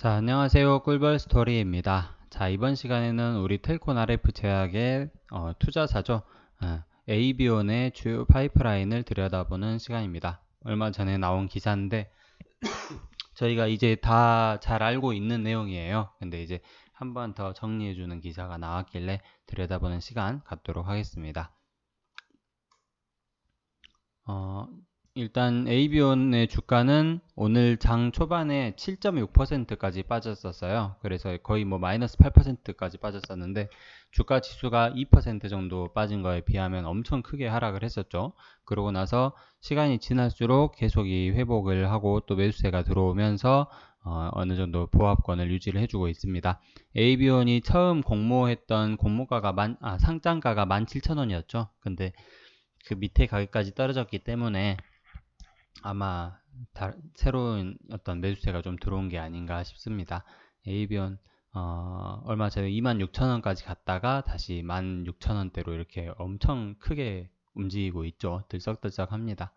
자, 안녕하세요. 꿀벌 스토리입니다. 자, 이번 시간에는 우리 텔콘 RF 제약의 어, 투자사죠. 어, AB온의 주요 파이프라인을 들여다보는 시간입니다. 얼마 전에 나온 기사인데 저희가 이제 다 잘 알고 있는 내용이에요. 근데 이제 한 번 더 정리해주는 기사가 나왔길래 들여다보는 시간 갖도록 하겠습니다. 어, 일단 AB온의 주가는 오늘 장 초반에 7.6%까지 빠졌었어요. 그래서 거의 뭐 마이너스 8%까지 빠졌었는데 주가 지수가 2% 정도 빠진 거에 비하면 엄청 크게 하락을 했었죠. 그러고 나서 시간이 지날수록 계속 이 회복을 하고 또 매수세가 들어오면서 어, 느 정도 보합권을 유지를 해주고 있습니다. AB온이 처음 공모했던 공모가가 만, 아, 상장가가 17,000원이었죠. 근데 그 밑에 가격까지 떨어졌기 때문에 아마 다, 새로운 어떤 매수세가 좀 들어온 게 아닌가 싶습니다. 에이비온 어, 얼마 전에 26,000원까지 갔다가 다시 16,000원대로 이렇게 엄청 크게 움직이고 있죠. 들썩들썩 합니다.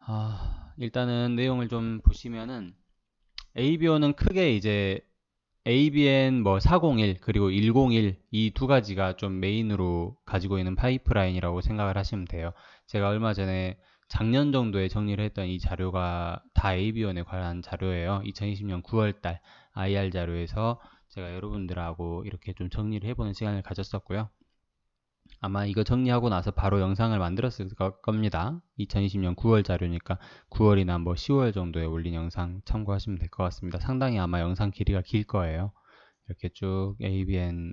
아, 일단은 내용을 좀 보시면은 ABO는 크게 이제 ABN 뭐 401 그리고 101 이 두 가지가 좀 메인으로 가지고 있는 파이프라인이라고 생각을 하시면 돼요. 제가 얼마 전에 작년 정도에 정리를 했던 이 자료가 다 AB원에 관한 자료예요. 2020년 9월달 IR 자료에서 제가 여러분들하고 이렇게 좀 정리를 해보는 시간을 가졌었고요. 아마 이거 정리하고 나서 바로 영상을 만들었을 겁니다. 2020년 9월 자료니까 9월이나 뭐 10월 정도에 올린 영상 참고하시면 될 것 같습니다. 상당히 아마 영상 길이가 길 거예요. 이렇게 쭉 ABN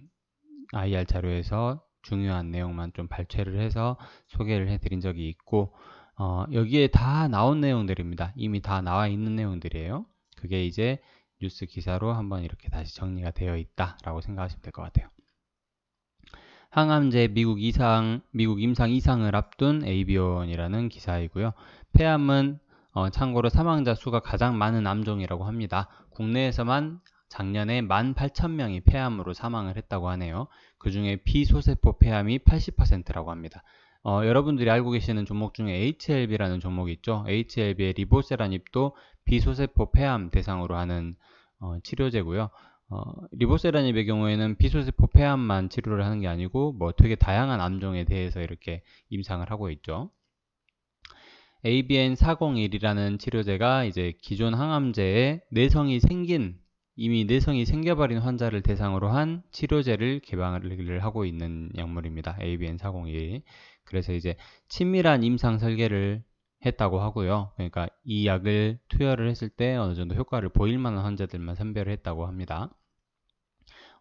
IR 자료에서 중요한 내용만 좀 발췌를 해서 소개를 해드린 적이 있고 어, 여기에 다 나온 내용들입니다. 이미 다 나와 있는 내용들이에요. 그게 이제 뉴스 기사로 한번 이렇게 다시 정리가 되어 있다라고 생각하시면 될 것 같아요. 항암제 미국 이상 미국 임상 이상을 앞둔 AB온이라는 기사이고요. 폐암은 어, 참고로 사망자 수가 가장 많은 암종이라고 합니다. 국내에서만 작년에 18,000명이 폐암으로 사망을 했다고 하네요. 그 중에 비소세포 폐암이 80%라고 합니다. 어, 여러분들이 알고 계시는 종목 중에 HLB라는 종목이 있죠. HLB의 리보세라닙도 비소세포 폐암 대상으로 하는 어, 치료제고요. 어, 리보세라닙의 경우에는 비소세포 폐암만 치료를 하는 게 아니고 뭐 되게 다양한 암종에 대해서 이렇게 임상을 하고 있죠. ABN401이라는 치료제가 이제 기존 항암제에 내성이 생긴 이미 내성이 생겨버린 환자를 대상으로 한 치료제를 개발을 하고 있는 약물입니다. ABN401. 그래서 이제 친밀한 임상 설계를 했다고 하고요. 그러니까 이 약을 투여를 했을 때 어느 정도 효과를 보일 만한 환자들만 선별을 했다고 합니다.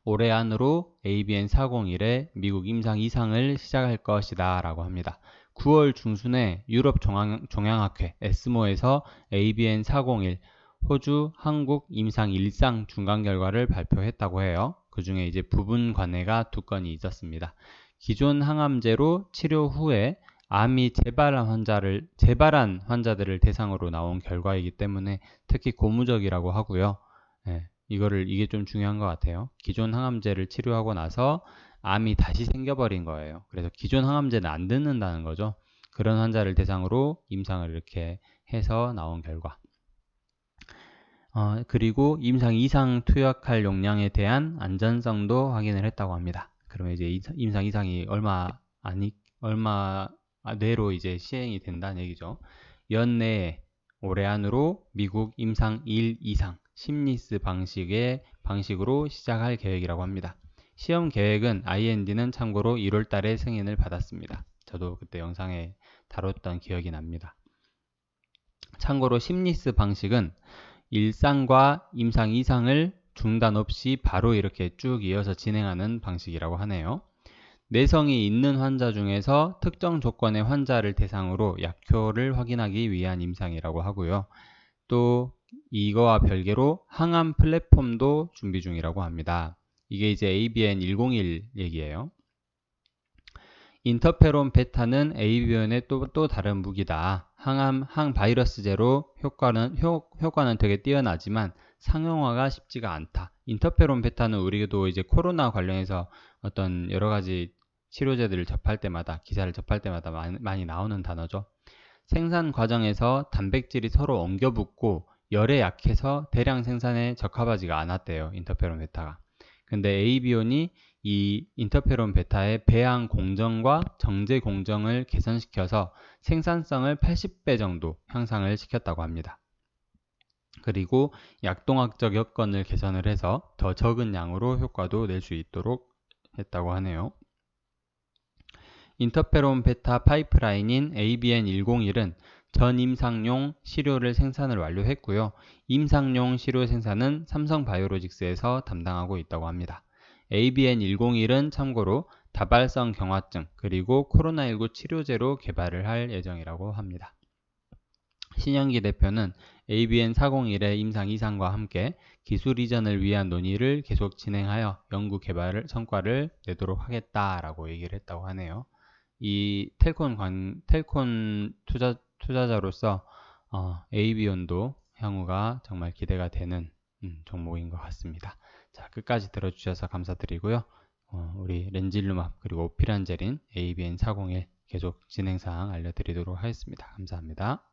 올해 안으로 ABN401의 미국 임상 이상을 시작할 것이다 라고 합니다. 9월 중순에 유럽 종양, 종양학회 에스모에서 ABN401 호주, 한국 임상 일상 중간 결과를 발표했다고 해요. 그 중에 이제 부분 관해가 두 건이 있었습니다. 기존 항암제로 치료 후에 암이 재발한 환자를 재발한 환자들을 대상으로 나온 결과이기 때문에 특히 고무적이라고 하고요. 네, 이거를 이게 좀 중요한 것 같아요. 기존 항암제를 치료하고 나서 암이 다시 생겨버린 거예요. 그래서 기존 항암제는 안 듣는다는 거죠. 그런 환자를 대상으로 임상을 이렇게 해서 나온 결과. 어, 그리고 임상 이상 투약할 용량에 대한 안전성도 확인을 했다고 합니다. 그러면 이제 임상 이상이 얼마 아니 얼마 내로 이제 시행이 된다는 얘기죠. 연내에 올해 안으로 미국 임상 1 이상 심리스 방식의 방식으로 시작할 계획이라고 합니다. 시험 계획은 IND는 참고로 1월 달에 승인을 받았습니다. 저도 그때 영상에 다뤘던 기억이 납니다. 참고로 심리스 방식은 일상과 임상 이상을 중단 없이 바로 이렇게 쭉 이어서 진행하는 방식이라고 하네요. 내성이 있는 환자 중에서 특정 조건의 환자를 대상으로 약효를 확인하기 위한 임상이라고 하고요. 또 이거와 별개로 항암 플랫폼도 준비 중이라고 합니다. 이게 이제 ABN 101 얘기예요. 인터페론 베타는 ABN의 또, 또 다른 무기다. 항암, 항바이러스제로 효과는, 효, 효과는 되게 뛰어나지만 상용화가 쉽지가 않다. 인터페론 베타는 우리도 이제 코로나 관련해서 어떤 여러 가지 치료제들을 접할 때마다, 기사를 접할 때마다 많이, 나오는 단어죠. 생산 과정에서 단백질이 서로 엉겨 붙고 열에 약해서 대량 생산에 적합하지가 않았대요. 인터페론 베타가. 근데 AB온이 이 인터페론 베타의 배양 공정과 정제 공정을 개선시켜서 생산성을 80배 정도 향상을 시켰다고 합니다. 그리고 약동학적 여건을 개선을 해서 더 적은 양으로 효과도 낼 수 있도록 했다고 하네요. 인터페론 베타 파이프라인인 ABN101은 전임상용 시료를 생산을 완료했고요. 임상용 시료 생산은 삼성바이오로직스에서 담당하고 있다고 합니다. ABN101은 참고로 다발성 경화증 그리고 코로나19 치료제로 개발을 할 예정이라고 합니다. 신영기 대표는 ABN401의 임상 이상과 함께 기술 이전을 위한 논의를 계속 진행하여 연구 개발 성과를 내도록 하겠다라고 얘기를 했다고 하네요. 이 텔콘 관, 텔콘 투자, 투자자로서 어, AB온도 향후가 정말 기대가 되는 음, 종목인 것 같습니다. 자, 끝까지 들어주셔서 감사드리고요. 어, 우리 렌질루맙 그리고 오피란제린 ABN401 계속 진행 사항 알려드리도록 하겠습니다. 감사합니다.